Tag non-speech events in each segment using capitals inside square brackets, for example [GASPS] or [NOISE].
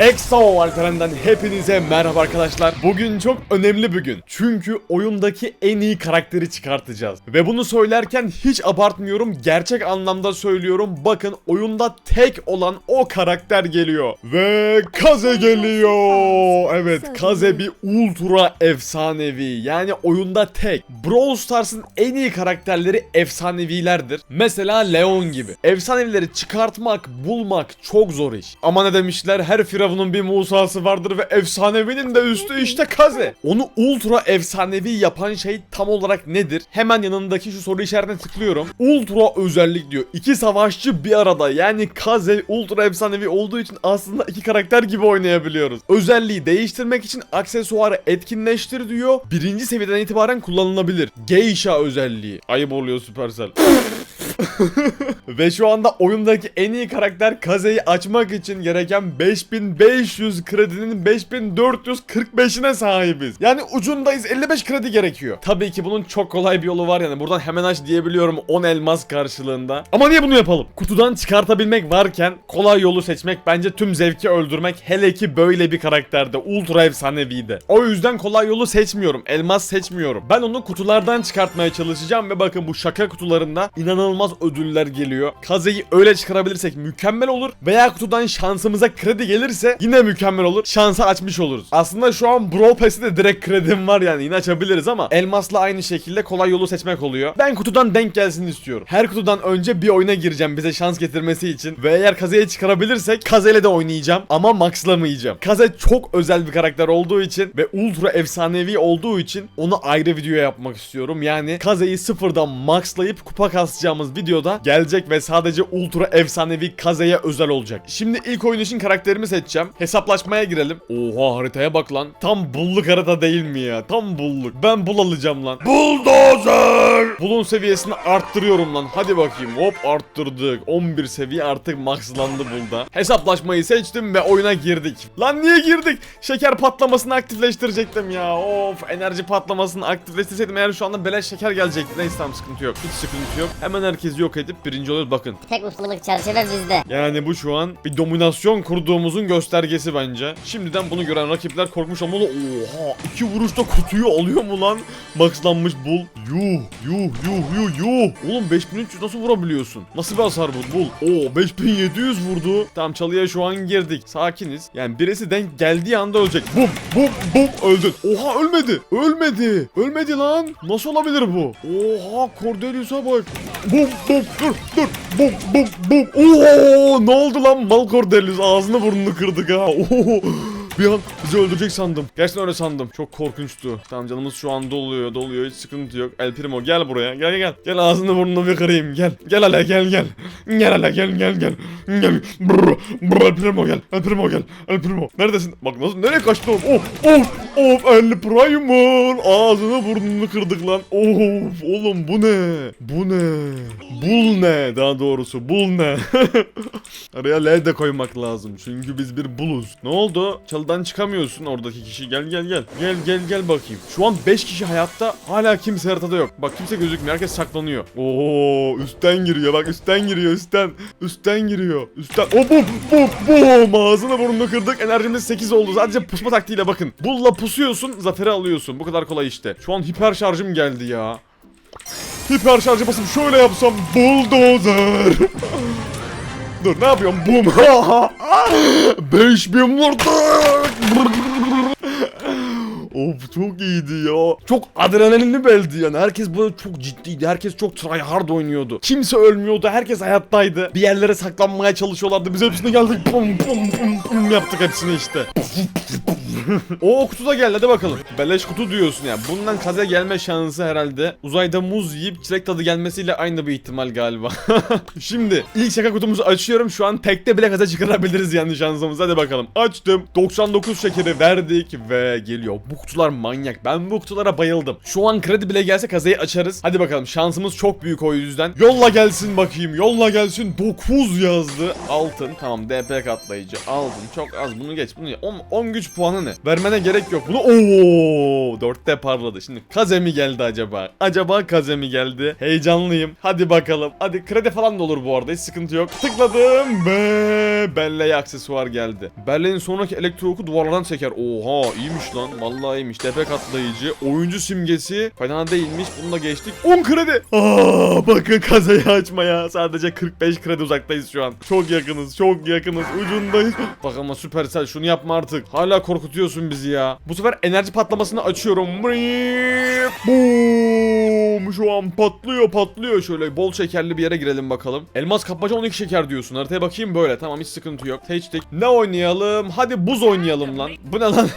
EXO Alperen'den hepinize merhaba arkadaşlar. Bugün çok önemli bir gün. Çünkü oyundaki en iyi karakteri çıkartacağız. Ve bunu söylerken hiç abartmıyorum. Gerçek anlamda söylüyorum. Bakın oyunda tek olan o karakter geliyor. Ve Kaze geliyor. Evet Kaze bir ultra efsanevi. Yani oyunda tek. Brawl Stars'ın en iyi karakterleri efsanevilerdir. Mesela Leon gibi. Efsanevileri çıkartmak, bulmak çok zor iş. Ama ne demişler? Her firavunun bir Musa'sı vardır ve efsanevinin de üstü işte Kaze. Onu ultra efsanevi yapan şey tam olarak nedir? Hemen yanındaki şu soru işaretine tıklıyorum. Ultra özellik diyor. İki savaşçı bir arada. Yani Kaze ultra efsanevi olduğu için aslında iki karakter gibi oynayabiliyoruz. Özelliği değiştirmek için aksesuarı etkinleştir diyor. Birinci seviyeden itibaren kullanılabilir. Geisha özelliği. Ayıp oluyor Supercell. [LAUGHS] Ve şu anda oyundaki en iyi karakter Kaze'yi açmak için gereken 5500 kredinin 5445'ine sahibiz. Yani ucundayız 55 kredi gerekiyor. Tabii ki bunun çok kolay bir yolu var yani. Buradan hemen aç diyebiliyorum 10 elmas karşılığında. Ama niye bunu yapalım? Kutudan çıkartabilmek varken kolay yolu seçmek bence tüm zevki öldürmek. Hele ki böyle bir karakterde ultra efsaneviydi. O yüzden kolay yolu seçmiyorum. Elmas seçmiyorum. Ben onu kutulardan çıkartmaya çalışacağım ve bakın bu şaka kutularında inanılmaz ödüller geliyor. Kaze'yi öyle çıkarabilirsek mükemmel olur veya kutudan şansımıza kredi gelirse yine mükemmel olur. Şansı açmış oluruz. Aslında şu an Brawl Pass'te de direkt kredim var yani yine açabiliriz ama elmasla aynı şekilde kolay yolu seçmek oluyor. Ben kutudan denk gelsin istiyorum. Her kutudan önce bir oyuna gireceğim bize şans getirmesi için ve eğer Kaze'yi çıkarabilirsek Kaze'yle de oynayacağım ama maxlamayacağım. Kaze çok özel bir karakter olduğu için ve ultra efsanevi olduğu için onu ayrı video yapmak istiyorum. Yani Kaze'yi sıfırdan maxlayıp kupa kasacağımız videoda gelecek ve sadece ultra efsanevi Kaze'ye özel olacak. Şimdi ilk oyun için karakterimi seçeceğim. Hesaplaşmaya girelim. Oha haritaya bak lan. Tam bulluk harita değil mi ya? Tam bulluk. Ben bul alacağım lan. Bulldozer! Bulun seviyesini arttırıyorum lan. Hadi bakayım. Hop arttırdık. 11 seviye artık maxlandı bulda. Hesaplaşmayı seçtim ve oyuna girdik. Lan niye girdik? Şeker patlamasını aktifleştirecektim ya. Of enerji patlamasını aktifleştirseydim eğer şu anda beleş şeker gelecekti. Neyse tamam sıkıntı yok. Hiç sıkıntı yok. Hemen herkesi yok edip birinci oluyoruz bakın. Tek ustalık çerçeve bizde. Yani bu şu an bir dominasyon kurduğumuzun göstergesi bence. Şimdiden bunu gören rakipler korkmuş olmalı. Oha iki vuruşta kutuyu alıyor mu lan? Maxlanmış bul. Yuh yuh yuh yuh yuh. Oğlum 5300 nasıl vurabiliyorsun? Nasıl bir hasar bu bul? Oo 5700 vurdu. Tamam çalıya şu an girdik. Sakiniz. Yani birisi denk geldiği anda ölecek. Bum bum bum öldün. Oha ölmedi. Ölmedi. Ölmedi lan. Nasıl olabilir bu? Oha Cordelius'a bak. Bum bum dur dur. Bum bum bum. Oo ne oldu lan mal Cordelius ağzını burnunu kırdık ha. Oo. Bir an bizi öldürecek sandım. Gerçekten öyle sandım. Çok korkunçtu. Tamam canımız şu an doluyor doluyor hiç sıkıntı yok. El Primo gel buraya. Gel gel. Gel ağzını burnunu bir kırayım. Gel. Gel hele gel gel. Gel hele gel gel gel. Gel. Brr, brr, El Primo gel. El Primo gel. El Primo. Neredesin? Bak nasıl nereye kaçtı oğlum? Of of of El Primal. Ağzını burnunu kırdık lan. Of oğlum bu ne? Bu ne? Bul ne? Daha doğrusu bul ne? [LAUGHS] Araya L de koymak lazım. Çünkü biz bir buluz. Ne oldu? Çalıdan çıkamıyorsun oradaki kişi. Gel gel gel. Gel gel gel bakayım. Şu an 5 kişi hayatta. Hala kimse haritada yok. Bak kimse gözükmüyor. Herkes saklanıyor. Oo üstten giriyor. Bak üstten giriyor. Üstten. Üstten giriyor. Üstten. O bum bum bum. Ağzını burnunu kırdık. Enerjimiz 8 oldu. Sadece pusma taktiğiyle bakın. Bulla pusuyorsun. Zaferi alıyorsun. Bu kadar kolay işte. Şu an hiper şarjım geldi ya. Hiper şarjı basıp şöyle yapsam bulldozer. Dur ne yapıyorum? Bum. 5000 vurduk. [LAUGHS] Of çok iyiydi ya. Çok adrenalinli beldi yani. Herkes böyle çok ciddiydi. Herkes çok tryhard oynuyordu. Kimse ölmüyordu. Herkes hayattaydı. Bir yerlere saklanmaya çalışıyorlardı. Biz hepsine geldik. Pum pum pum pum yaptık hepsini işte. [LAUGHS] o kutu da geldi hadi bakalım. Beleş kutu diyorsun ya. Bundan kaze gelme şansı herhalde uzayda muz yiyip çilek tadı gelmesiyle aynı bir ihtimal galiba. [LAUGHS] Şimdi ilk şaka kutumuzu açıyorum. Şu an tekte bile kaze çıkarabiliriz yani şansımız. Hadi bakalım. Açtım. 99 şekeri verdik ve geliyor. Bu kutular manyak. Ben bu kutulara bayıldım. Şu an kredi bile gelse kazayı açarız. Hadi bakalım şansımız çok büyük o yüzden. Yolla gelsin bakayım. Yolla gelsin. 9 yazdı. Altın. Tamam DP katlayıcı. Altın. Çok az. Bunu geç. Bunu 10, 10 güç puanı ne? Vermene gerek yok. Bunu ooo 4'te parladı. Şimdi kaze mi geldi acaba? Acaba kaze mi geldi? Heyecanlıyım. Hadi bakalım. Hadi kredi falan da olur bu arada. Hiç sıkıntı yok. Tıkladım ve Belle'ye aksesuar geldi. Belle'nin sonraki elektro oku duvarlardan çeker. Oha iyiymiş lan. Vallahi iyiymiş. Tepe katlayıcı. Oyuncu simgesi. Fena değilmiş. Bunu da geçtik. 10 kredi. Aa, bakın kazayı açmaya. Sadece 45 kredi uzaktayız şu an. Çok yakınız. Çok yakınız. Ucundayız. [LAUGHS] Bak ama Supercell şunu yapma artık. Hala korkutuyorsun bizi ya. Bu sefer enerji patlamasını açıyorum. Boom. Şu an patlıyor patlıyor. Şöyle bol şekerli bir yere girelim bakalım. Elmas kapmaca 12 şeker diyorsun. Haritaya bakayım böyle. Tamam hiç sıkıntı yok. Seçtik. Ne oynayalım? Hadi buz oynayalım lan. Bu ne lan?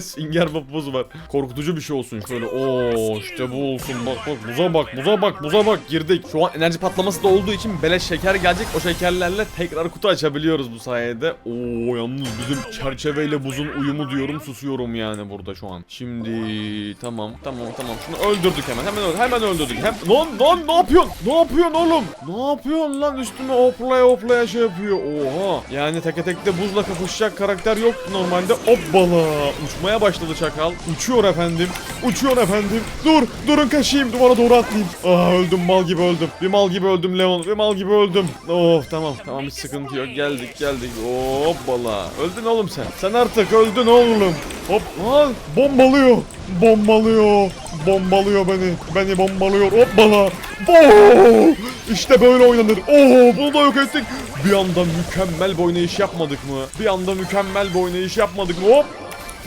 Sünger Bob buz var. Korkutucu bir şey olsun şöyle. Oo işte bu olsun. Bak bak buza bak buza bak buza bak girdik. Şu an enerji patlaması da olduğu için beleş şeker gelecek. O şekerlerle tekrar kutu açabiliyoruz bu sayede. Oo yalnız bizim çerçeveyle buzun uyumu diyorum susuyorum yani burada şu an. Şimdi tamam tamam tamam şunu öldürdük hemen hemen öldürdük hemen öldürdük. Hem lan lan ne yapıyorsun? Ne yapıyorsun oğlum? Ne yapıyorsun lan üstüme hoplaya hoplaya şey yapıyor. Oha. Yani teke tekte buzla kapışacak karakter yok normalde. Hoppala. Uçmaya başladı çakal. Uçuyor efendim. Uçuyor efendim. Dur. Durun kaçayım. Duvara doğru atlayayım. Aa öldüm mal gibi öldüm. Bir mal gibi öldüm Leon. Bir mal gibi öldüm. Of tamam. Tamam hiç sıkıntı yok. Geldik geldik. Hoppala. Öldün oğlum sen. Sen artık öldün oğlum. Hop. Lan bombalıyor. Bombalıyor. Bombalıyor beni. Beni bombalıyor. Hoppala. Oo! İşte böyle oynanır. Oo, bunu da yok ettik. Bir anda mükemmel bir oynayış yapmadık mı? Bir anda mükemmel bir oynayış yapmadık mı? Hop.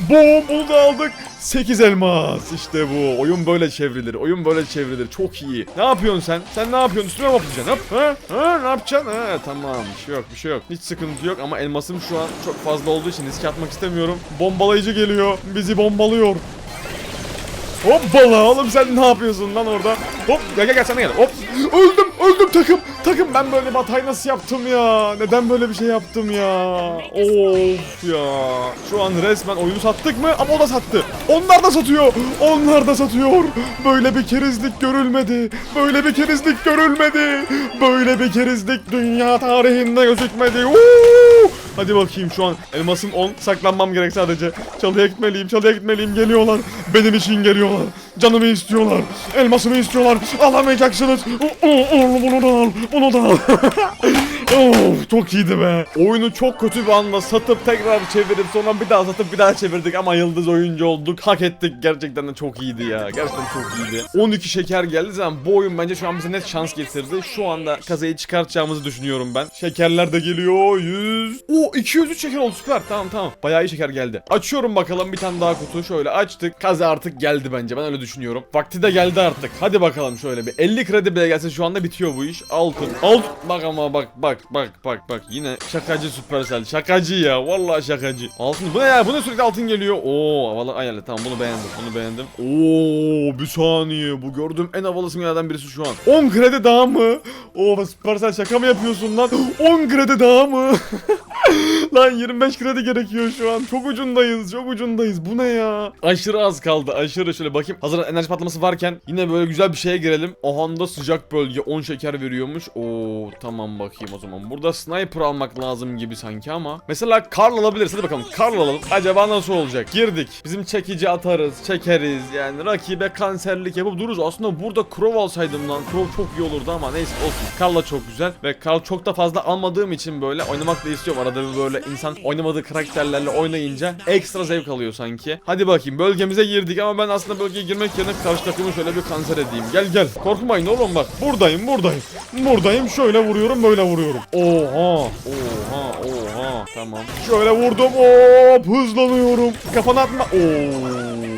Boom bunu da aldık. 8 elmas işte bu. Oyun böyle çevrilir. Oyun böyle çevrilir. Çok iyi. Ne yapıyorsun sen? Sen ne yapıyorsun? Üstüme mi atacaksın? Ha? Ha? Ne yapacaksın? Ha? Tamam. Bir şey yok. Bir şey yok. Hiç sıkıntı yok ama elmasım şu an çok fazla olduğu için risk atmak istemiyorum. Bombalayıcı geliyor. Bizi bombalıyor. Hoppala oğlum sen ne yapıyorsun lan orada? Hop gel gel gel sana gel. Hop öldüm öldüm takım. Takım ben böyle bir nasıl yaptım ya? Neden böyle bir şey yaptım ya? Of ya. Şu an resmen oyunu sattık mı? Ama o da sattı. Onlar da satıyor. Onlar da satıyor. Böyle bir kerizlik görülmedi. Böyle bir kerizlik görülmedi. Böyle bir kerizlik dünya tarihinde gözükmedi. Uuu! Hadi bakayım şu an elmasım 10 saklanmam gerek sadece. Çalıya gitmeliyim çalıya gitmeliyim geliyorlar. Benim için geliyorlar. Canımı istiyorlar. Elmasımı istiyorlar. Alamayacaksınız. Bunu da al. Bunu da al. [LAUGHS] of çok iyiydi be. Oyunu çok kötü bir anda satıp tekrar çevirip sonra bir daha satıp bir daha çevirdik ama yıldız oyuncu olduk. Hak ettik. Gerçekten de çok iyiydi ya. Gerçekten çok iyiydi. 12 şeker geldi zaten bu oyun bence şu an bize net şans getirdi. Şu anda kazayı çıkartacağımızı düşünüyorum ben. Şekerler de geliyor. 100. O 203 şeker oldu süper. Tamam tamam. Bayağı iyi şeker geldi. Açıyorum bakalım bir tane daha kutu. Şöyle açtık. Kaza artık geldi bence. Ben öyle düşünüyorum. Vakti de geldi artık. Hadi bakalım şöyle bir 50 kredi bile gelse şu anda bitiyor bu iş. Altın. Alt. Bak ama bak bak bak bak bak. Yine şakacı Supercell. Şakacı ya. Vallahi şakacı. Altın. Bu ne ya? Bu ne sürekli altın geliyor? Oo havalı ayarlı. Tamam bunu beğendim. Bunu beğendim. Oo bir saniye. Bu gördüğüm en havalı simgelerden birisi şu an. 10 kredi daha mı? Oo Supercell şaka mı yapıyorsun lan? [GASPS] 10 kredi daha mı? [LAUGHS] Lan 25 kredi gerekiyor şu an. Çok ucundayız. Çok ucundayız. Bu ne ya? Aşırı az kaldı. Aşırı şöyle bakayım. Hazır enerji patlaması varken yine böyle güzel bir şeye girelim. Ohanda sıcak bölge 10 şeker veriyormuş. Oo tamam bakayım o zaman. Burada sniper almak lazım gibi sanki ama. Mesela Karl alabiliriz. Hadi bakalım. Karl alalım. Acaba nasıl olacak? Girdik. Bizim çekici atarız. Çekeriz. Yani rakibe kanserlik yapıp dururuz. Aslında burada Crow alsaydım lan. Crow çok iyi olurdu ama neyse olsun. Karl da çok güzel. Ve Karl çok da fazla almadığım için böyle oynamak da istiyorum. Arada bir böyle insan oynamadığı karakterlerle oynayınca ekstra zevk alıyor sanki. Hadi bakayım bölgemize girdik ama ben aslında bölgeye girmek yerine karşı takımı şöyle bir kanser edeyim. Gel gel. Korkmayın oğlum bak. Buradayım buradayım. Buradayım şöyle vuruyorum böyle vuruyorum. Oha. Oha oha. Tamam. Şöyle vurdum. Hop hızlanıyorum. Kafana atma. Oo.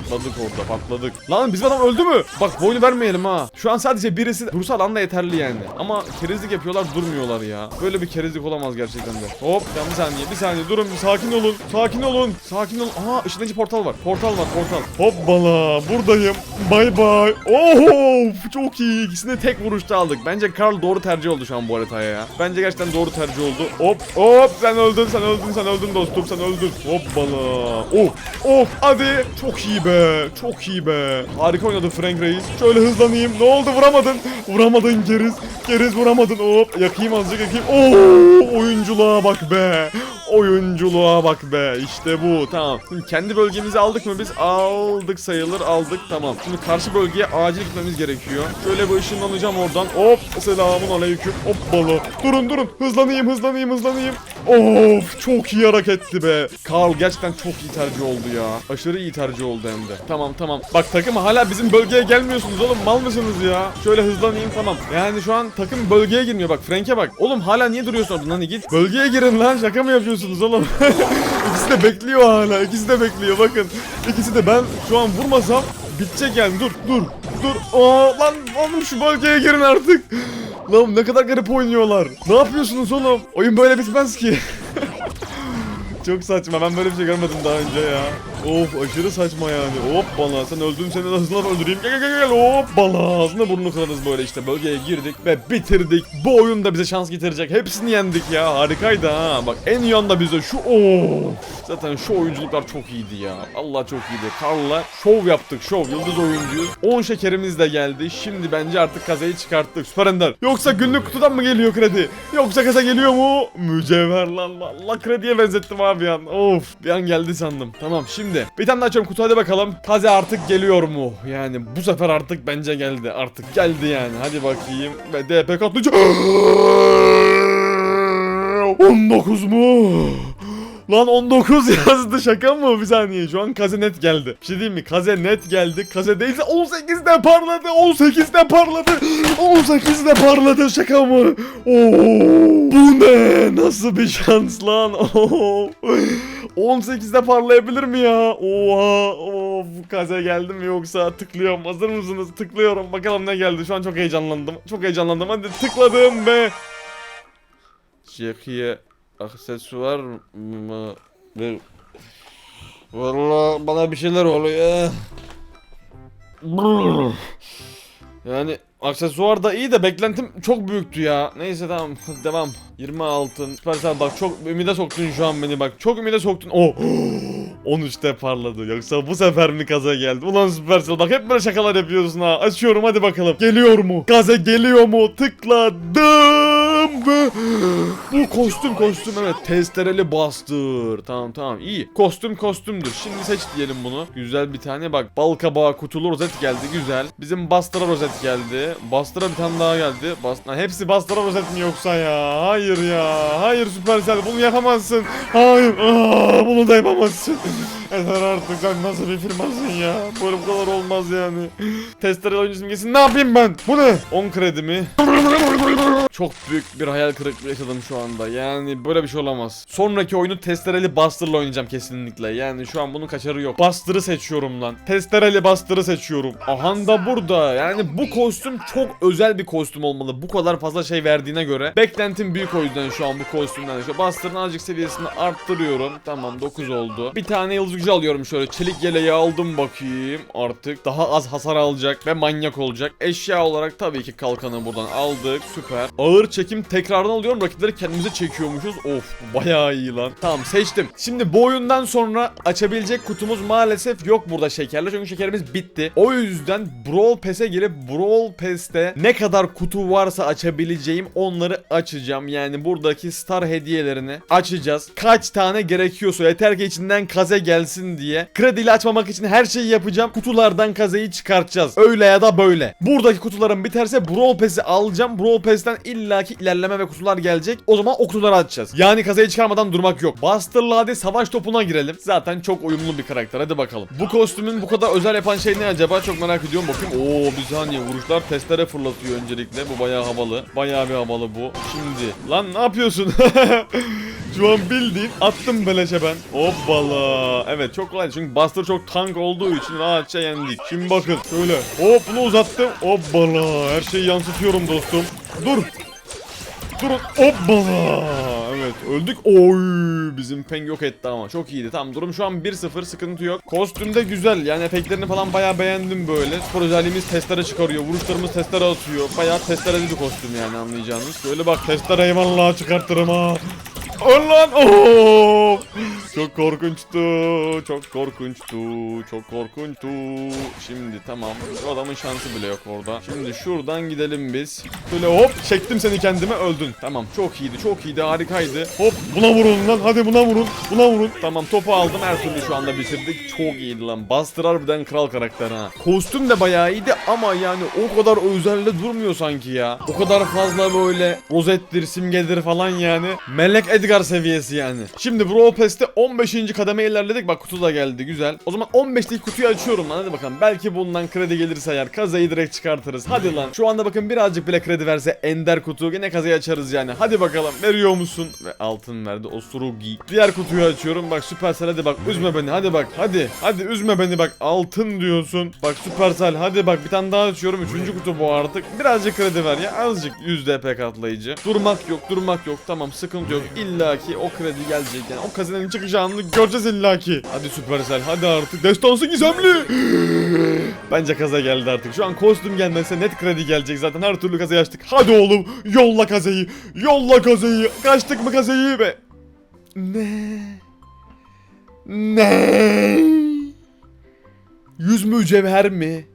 Patladık orada patladık. Lan bizim adam öldü mü? Bak bu oyunu vermeyelim ha. Şu an sadece birisi dursa alan da yeterli yani. Ama kerizlik yapıyorlar durmuyorlar ya. Böyle bir kerizlik olamaz gerçekten de. Hop ya bir saniye bir saniye durun sakin olun. Sakin olun. Sakin olun. Aha ışınlayıcı portal var. Portal var portal. Hoppala buradayım. Bay bay. Oho çok iyi. İkisini tek vuruşta aldık. Bence Karl doğru tercih oldu şu an bu haritaya ya. Bence gerçekten doğru tercih oldu. Hop hop sen öldün sen öldün sen öldün dostum sen öldün. Hoppala. Of of hadi. Çok iyi be. Çok iyi be. Harika oynadı Frank Reis. Şöyle hızlanayım. Ne oldu vuramadın. Vuramadın geriz. Geriz vuramadın. Hop yakayım azıcık yakayım. Oo oyunculuğa bak be. Oyunculuğa bak be. İşte bu. Tamam. Şimdi kendi bölgemizi aldık mı biz? Aldık sayılır. Aldık. Tamam. Şimdi karşı bölgeye acil gitmemiz gerekiyor. Şöyle bir ışınlanacağım oradan. Hop. Selamun aleyküm. Hoppala. Durun durun. Hızlanayım hızlanayım hızlanayım. Of çok iyi hareketti be. Carl gerçekten çok iyi tercih oldu ya. Aşırı iyi tercih oldu hem de. Tamam tamam. Bak takım hala bizim bölgeye gelmiyorsunuz oğlum. Mal mısınız ya? Şöyle hızlanayım tamam. Yani şu an takım bölgeye girmiyor bak. Frank'e bak. Oğlum hala niye duruyorsun orada? Lan git. Bölgeye girin lan. Şaka mı yapıyorsunuz oğlum? [LAUGHS] İkisi de bekliyor hala. İkisi de bekliyor bakın. İkisi de ben şu an vurmasam bitecek yani. Dur dur. Dur. Aa, lan oğlum şu bölgeye girin artık. Lan ne kadar garip oynuyorlar. Ne yapıyorsunuz oğlum? Oyun böyle bitmez ki. [LAUGHS] Çok saçma ben böyle bir şey görmedim daha önce ya. Of aşırı saçma yani. Hop bana sen öldün seni de hızla öldüreyim. Gel gel gel hop bana. Ağzına burnunu kırarız böyle işte bölgeye girdik ve bitirdik. Bu oyun da bize şans getirecek. Hepsini yendik ya harikaydı ha. Bak en iyi anda bize şu of. Zaten şu oyunculuklar çok iyiydi ya. Allah çok iyiydi. Karl'la şov yaptık şov. Yıldız oyuncuyuz. 10 şekerimiz de geldi. Şimdi bence artık kazayı çıkarttık. Süper Ender. Yoksa günlük kutudan mı geliyor kredi? Yoksa kasa geliyor mu? Mücevher lan. Allah krediye benzettim abi ya. Of. Bir an geldi sandım. Tamam şimdi. Bir tane daha açıyorum kutu hadi bakalım. Kaze artık geliyor mu? Yani bu sefer artık bence geldi. Artık geldi yani. Hadi bakayım. Ve DP katlıcı. 19 mu? Lan 19 yazdı şaka mı bir saniye şu an kaze net geldi. Bir şey diyeyim mi kaze net geldi kaze değilse 18'de parladı 18'de parladı [GASPS] 18'de parladı şaka mı? Oo, nasıl bir şans lan? [LAUGHS] Oo. 18'de parlayabilir mi ya? Oha of. Kaze geldi mi yoksa tıklıyorum. Hazır mısınız? Tıklıyorum. Bakalım ne geldi. Şu an çok heyecanlandım. Çok heyecanlandım. Hadi tıkladım ve Çekiye aksesuar mı? Valla bana bir şeyler oluyor. [LAUGHS] Yani aksesuar da iyi de beklentim çok büyüktü ya. Neyse tamam devam. 20 altın. Süpersel bak çok ümide soktun şu an beni bak. Çok ümide soktun. Oh. [GASPS] 13'te parladı. Yoksa bu sefer mi kaza geldi? Ulan Süpersel bak hep böyle şakalar yapıyorsun ha. Açıyorum hadi bakalım. Geliyor mu? Gaza geliyor mu? Tıkladım ve bu kostüm kostüm evet testereli bastır. Tamam tamam iyi. Kostüm kostümdür. Şimdi seç diyelim bunu. Güzel bir tane bak bal kabağı kutulu rozet geldi güzel. Bizim bastıra rozet geldi. Bastıra bir tane daha geldi. Bastıra hepsi bastıra rozet mi yoksa ya? Hayır ya. Hayır Supercell bunu yapamazsın. Hayır. Aa, bunu da yapamazsın. Yeter artık sen nasıl bir firmasın ya? Böyle bu kadar olmaz yani. Testere oyuncu simgesi ne yapayım ben? Bu ne? 10 kredi mi? Çok büyük bir hayal kırıklığı yaşadım şu anda. Yani böyle bir şey olamaz. Sonraki oyunu testereli Buster'la oynayacağım kesinlikle. Yani şu an bunun kaçarı yok. Buster'ı seçiyorum lan. Testereli Buster'ı seçiyorum. Aha da burada. Yani bu kostüm çok özel bir kostüm olmalı. Bu kadar fazla şey verdiğine göre. Beklentim büyük o yüzden şu an bu kostümden. Şu Buster'ın azıcık seviyesini arttırıyorum. Tamam 9 oldu. Bir tane yıldız gücü alıyorum şöyle. Çelik yeleği aldım bakayım. Artık daha az hasar alacak ve manyak olacak. Eşya olarak tabii ki kalkanı buradan aldık. Süper. Ağır çekim tekrardan alıyorum. Rakipleri kendimize çekiyormuşuz. Of bayağı iyi lan. Tamam seçtim. Şimdi bu oyundan sonra açabilecek kutumuz maalesef yok burada şekerle. Çünkü şekerimiz bitti. O yüzden Brawl Pass'e girip Brawl Pass'te ne kadar kutu varsa açabileceğim onları açacağım. Yani buradaki star hediyelerini açacağız. Kaç tane gerekiyorsa yeter ki içinden kaze gelsin diye. Krediyle açmamak için her şeyi yapacağım. Kutulardan kazeyi çıkartacağız. Öyle ya da böyle. Buradaki kutularım biterse Brawl Pass'i alacağım. Brawl Pass'ten illaki ilerleme ve kutular gelecek. O zaman o kutuları açacağız. Yani kazeyi çıkarmadan durmak yok. Buster'la hadi savaş topuna girelim. Zaten çok uyumlu bir karakter. Hadi bakalım. Bu kostümün bu kadar özel yapan şey ne acaba? Çok merak ediyorum. Bakayım. Oo bir saniye vuruşlar testere fırlatıyor öncelikle. Bu bayağı havalı. Bayağı bir havalı bu. Şimdi. Lan ne yapıyorsun? [LAUGHS] Şu an bildiğin attım beleşe ben. Hoppala. Evet çok kolay çünkü Buster çok tank olduğu için rahatça yendik. Şimdi bakın şöyle hop bunu uzattım. Hoppala. Her şeyi yansıtıyorum dostum. Dur. Durun. Hoppala. Evet öldük. Oy bizim peng yok etti ama çok iyiydi. Tamam durum şu an 1-0 sıkıntı yok. Kostüm de güzel yani efektlerini falan bayağı beğendim böyle. Spor özelliğimiz testere çıkarıyor. Vuruşlarımız testere atıyor. Bayağı testereli bir kostüm yani anlayacağınız. Böyle bak testere eyvallah çıkartırım ha. Lan oh! Çok korkunçtu. Çok korkunçtu. Çok korkunçtu. Şimdi tamam. Şu adamın şansı bile yok orada. Şimdi şuradan gidelim biz. Böyle hop çektim seni kendime öldün. Tamam çok iyiydi. Çok iyiydi. Harikaydı. Hop buna vurun lan. Hadi buna vurun. Buna vurun. Tamam topu aldım. Her türlü şu anda bitirdik. Çok iyiydi lan. Buster harbiden kral karakter ha. Kostüm de bayağı iyiydi ama yani o kadar özelde durmuyor sanki ya. O kadar fazla böyle rozettir, simgedir falan yani. Melek Edgar seviyesi yani. Şimdi Brawl Pass'te 15. kademe ilerledik. Bak kutu da geldi güzel. O zaman 15'lik kutuyu açıyorum lan hadi bakalım. Belki bundan kredi gelirse eğer kazayı direkt çıkartırız. Hadi lan. Şu anda bakın birazcık bile kredi verse ender kutu. Yine kazayı açarız yani. Hadi bakalım. Veriyor musun? Ve altın verdi. Osurugi. Diğer kutuyu açıyorum. Bak Supercell hadi bak. Üzme beni. Hadi bak. Hadi. Hadi üzme beni bak. Altın diyorsun. Bak Supercell hadi bak. Bir tane daha açıyorum. Üçüncü kutu bu artık. Birazcık kredi ver ya. Azıcık 100 DP katlayıcı. Durmak yok. Durmak yok. Tamam sıkıntı yok. İlla ki o kredi gelecek yani. O kazenenin çıkacağını göreceğiz illa ki. Hadi Supercell hadi artık. Destansı gizemli. [GASPS] Bence kaza geldi artık. Şu an kostüm gelmezse net kredi gelecek zaten. Her türlü kazayı açtık. Hadi oğlum yolla kazayı. Yolla kazayı. Kaçtık mı kazayı be? Ne? Ne? Yüz mücevher mi?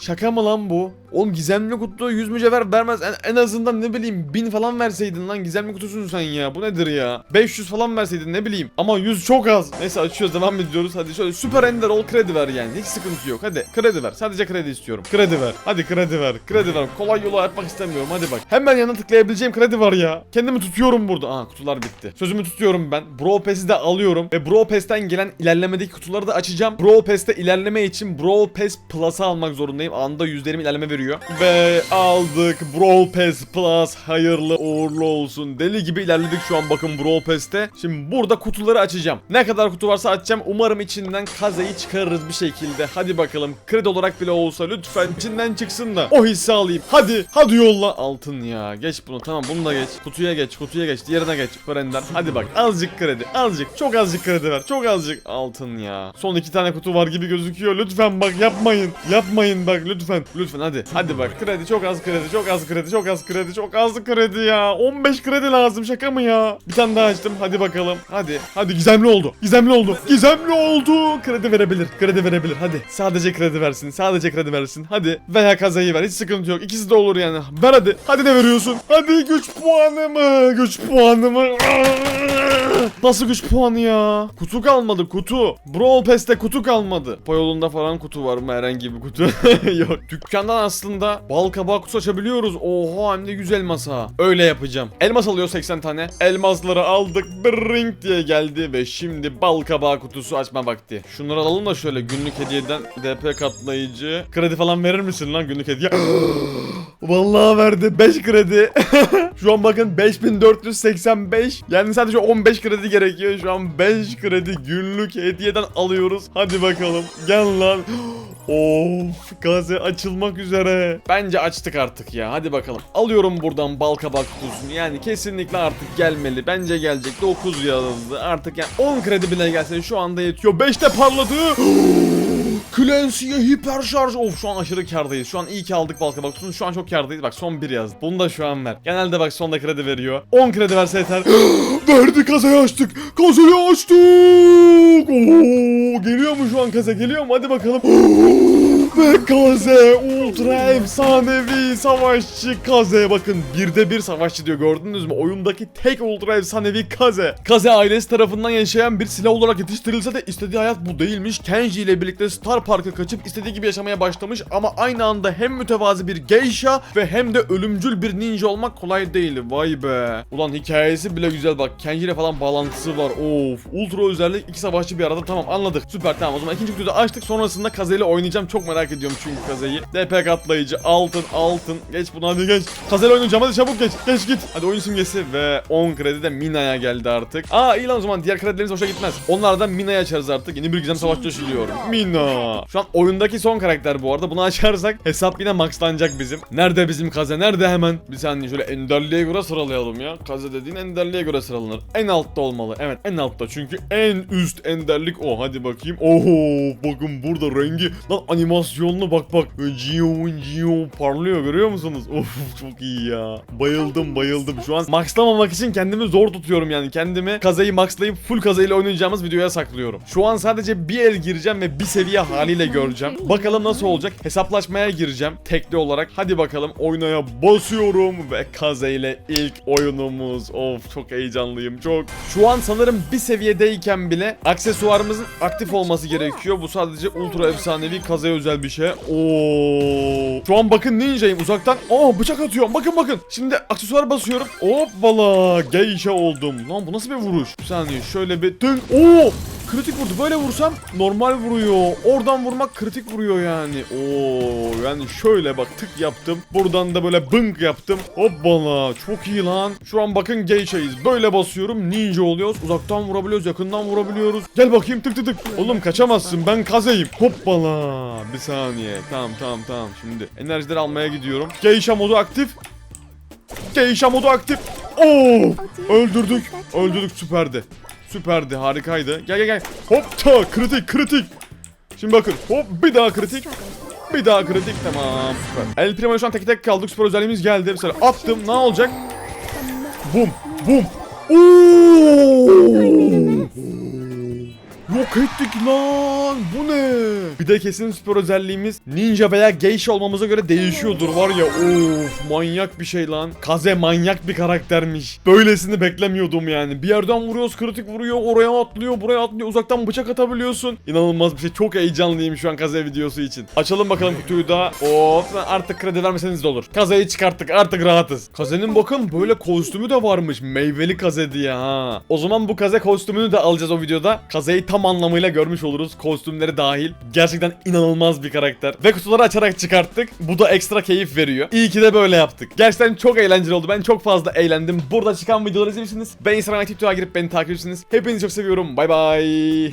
Şaka mı lan bu? Oğlum gizemli kutu 100 mücevher vermez. En, en azından ne bileyim 1000 falan verseydin lan gizemli kutusun sen ya. Bu nedir ya? 500 falan verseydin ne bileyim. Ama 100 çok az. Neyse açıyoruz devam ediyoruz. Hadi şöyle süper ender ol kredi ver yani. Hiç sıkıntı yok. Hadi kredi ver. Sadece kredi istiyorum. Kredi ver. Hadi kredi ver. Kredi ver. Kolay yolu yapmak istemiyorum. Hadi bak. Hemen yanına tıklayabileceğim kredi var ya. Kendimi tutuyorum burada. Aa kutular bitti. Sözümü tutuyorum ben. Bro Pass'i de alıyorum. Ve Bro Pass'ten gelen ilerlemedeki kutuları da açacağım. Bro Pass'te ilerleme için Bro Pass Plus'ı almak zorundayım. Anda yüzlerim ilerleme veriyor. Ve aldık Brawl Pass Plus hayırlı uğurlu olsun. Deli gibi ilerledik şu an bakın Brawl Pass'te. Şimdi burada kutuları açacağım. Ne kadar kutu varsa açacağım. Umarım içinden kazayı çıkarırız bir şekilde. Hadi bakalım. Kredi olarak bile olsa lütfen içinden çıksın da o hissi alayım. Hadi. Hadi yolla. Altın ya. Geç bunu. Tamam bunu da geç. Kutuya geç. Kutuya geç. Diğerine geç. Frenden. Hadi bak. Azıcık kredi. Azıcık. Çok azıcık kredi ver. Çok azıcık. Altın ya. Son iki tane kutu var gibi gözüküyor. Lütfen bak yapmayın. Yapmayın bak lütfen. Lütfen hadi. [LAUGHS] Hadi bak. Kredi çok az kredi. Çok az kredi. Çok az kredi. Çok az kredi ya. 15 kredi lazım. Şaka mı ya? Bir tane daha açtım. Hadi bakalım. Hadi. Hadi gizemli oldu. Gizemli oldu. Gizemli oldu. Kredi verebilir. Kredi verebilir. Hadi. Sadece kredi versin. Sadece kredi versin. Hadi. Veya kazayı ver. Hiç sıkıntı yok. İkisi de olur yani. Ver hadi. Hadi ne veriyorsun? Hadi güç puanı mı? Güç puanı mı? Nasıl güç puanı ya? Kutu kalmadı kutu. Brawl Pass'te kutu kalmadı. Po yolunda falan kutu var mı herhangi bir kutu? [LAUGHS] Yok. Dükkandan aslında bal kabağı kutu açabiliyoruz. Oha hem de 100 elmas ha. Öyle yapacağım. Elmas alıyor 80 tane. Elmasları aldık. Brink diye geldi ve şimdi bal kabağı kutusu açma vakti. Şunları alalım da şöyle günlük hediyeden DP katlayıcı. Kredi falan verir misin lan günlük hediye? [GASPS] [GASPS] Vallahi verdi 5 kredi. [LAUGHS] Şu an bakın 5485. Yani sadece 15 kredi gerekiyor. Şu an 5 kredi günlük hediyeden alıyoruz. Hadi bakalım. Gel lan. [GASPS] Of gaze açılmak üzere. Bence açtık artık ya. Hadi bakalım. Alıyorum buradan bal kabak kutusunu. Yani kesinlikle artık gelmeli. Bence gelecek. 9 yazıldı. Artık yani 10 kredi bile gelse şu anda yetiyor. 5'te parladı. [GASPS] Clancy'ye hiper şarj. Of şu an aşırı kardayız. Şu an iyi ki aldık balka bak. Şu an çok kardayız. Bak son bir yazdı. Bunu da şu an ver. Genelde bak sonda kredi veriyor. 10 kredi verse yeter. [GASPS] Verdi kasayı açtık. Kasayı açtık. Oo, geliyor mu şu an kasa? Geliyor mu? Hadi bakalım. [GASPS] Ve Kaze ultra efsanevi savaşçı Kaze. Bakın birde bir savaşçı diyor gördünüz mü? Oyundaki tek ultra efsanevi Kaze. Kaze ailesi tarafından yaşayan bir silah olarak yetiştirilse de istediği hayat bu değilmiş. Kenji ile birlikte Star Park'a kaçıp istediği gibi yaşamaya başlamış ama aynı anda hem mütevazi bir geisha ve hem de ölümcül bir ninja olmak kolay değil. Vay be. Ulan hikayesi bile güzel. Bak Kenji ile falan bağlantısı var. Of ultra özellik iki savaşçı bir arada. Tamam anladık. Süper tamam. O zaman ikinci kutuyu da açtık. Sonrasında Kaze ile oynayacağım. Çok merak merak ediyorum çünkü Kaze'yi. DP katlayıcı altın altın. Geç bunu hadi geç. Kaze'yle oynayacağım hadi çabuk geç. Geç git. Hadi oyun simgesi ve 10 kredi de Mina'ya geldi artık. Aa iyi lan o zaman diğer kredilerimiz hoşa gitmez. Onlardan Mina'ya açarız artık. Yeni bir gizem savaşçı açılıyorum. Mina. Şu an oyundaki son karakter bu arada. Bunu açarsak hesap yine maxlanacak bizim. Nerede bizim Kaze? Nerede hemen? Bir saniye şöyle enderliğe göre sıralayalım ya. Kaze dediğin enderliğe göre sıralanır. En altta olmalı. Evet en altta çünkü en üst enderlik o. Hadi bakayım. Oho bakın burada rengi. Lan animasyonlu bak bak. Ciyo ciyo parlıyor görüyor musunuz? [LAUGHS] Of çok iyi ya. Bayıldım bayıldım. Şu an maxlamamak için kendimi zor tutuyorum yani. Kendimi kazayı maxlayıp full kazayla oynayacağımız videoya saklıyorum. Şu an sadece bir el gireceğim ve bir seviye haliyle göreceğim. Bakalım nasıl olacak. Hesaplaşmaya gireceğim tekli olarak. Hadi bakalım oynaya basıyorum ve kazeyle ilk oyunumuz. Of çok heyecanlıyım çok. Şu an sanırım bir seviyedeyken bile aksesuarımızın aktif olması gerekiyor. Bu sadece ultra efsanevi kazaya özel bir şey. Oo. Şu an bakın ninjayım uzaktan. Aa bıçak atıyorum. Bakın bakın. Şimdi aksesuar basıyorum. Hoppala. Geisha oldum. Lan bu nasıl bir vuruş? Bir saniye şöyle bir tın. Oo. Kritik vurdu. Böyle vursam normal vuruyor. Oradan vurmak kritik vuruyor yani. Oo yani şöyle bak tık yaptım. Buradan da böyle bınk yaptım. Hoppala. Çok iyi lan. Şu an bakın Geisha'yız. Böyle basıyorum. Ninja oluyoruz. Uzaktan vurabiliyoruz. Yakından vurabiliyoruz. Gel bakayım tık tık tık. Oğlum kaçamazsın. Ben kazayım. Hoppala. Bir saniye. Tamam tamam tamam. Şimdi enerjileri almaya gidiyorum. Geisha modu aktif. Geisha modu aktif. Oo! Öldürdük. Öldürdük süperdi. Süperdi harikaydı. Gel gel gel. Hop ta kritik kritik. Şimdi bakın hop bir daha kritik. Bir daha kritik tamam süper. El Primo'ya şu an tek tek kaldık süper özelliğimiz geldi. Mesela attım ne olacak? Bum bum. Oo! Yok ettik lan. Bu ne? Bir de kesin süper özelliğimiz ninja veya geisha olmamıza göre değişiyordur var ya. Of manyak bir şey lan. Kaze manyak bir karaktermiş. Böylesini beklemiyordum yani. Bir yerden vuruyoruz kritik vuruyor. Oraya atlıyor buraya atlıyor. Uzaktan bıçak atabiliyorsun. İnanılmaz bir şey. Çok heyecanlıyım şu an Kaze videosu için. Açalım bakalım kutuyu da. Of artık kredi vermeseniz de olur. Kaze'yi çıkarttık artık rahatız. Kaze'nin bakın böyle kostümü de varmış. Meyveli Kaze diye ha. O zaman bu Kaze kostümünü de alacağız o videoda. Kaze'yi tam anlamıyla görmüş oluruz. Kostümleri dahil. Gerçekten inanılmaz bir karakter. Ve kutuları açarak çıkarttık. Bu da ekstra keyif veriyor. İyi ki de böyle yaptık. Gerçekten çok eğlenceli oldu. Ben çok fazla eğlendim. Burada çıkan videoları izlemişsiniz. Ben Instagram TikTok'a girip beni takip ediyorsunuz. Hepinizi çok seviyorum. Bay bay.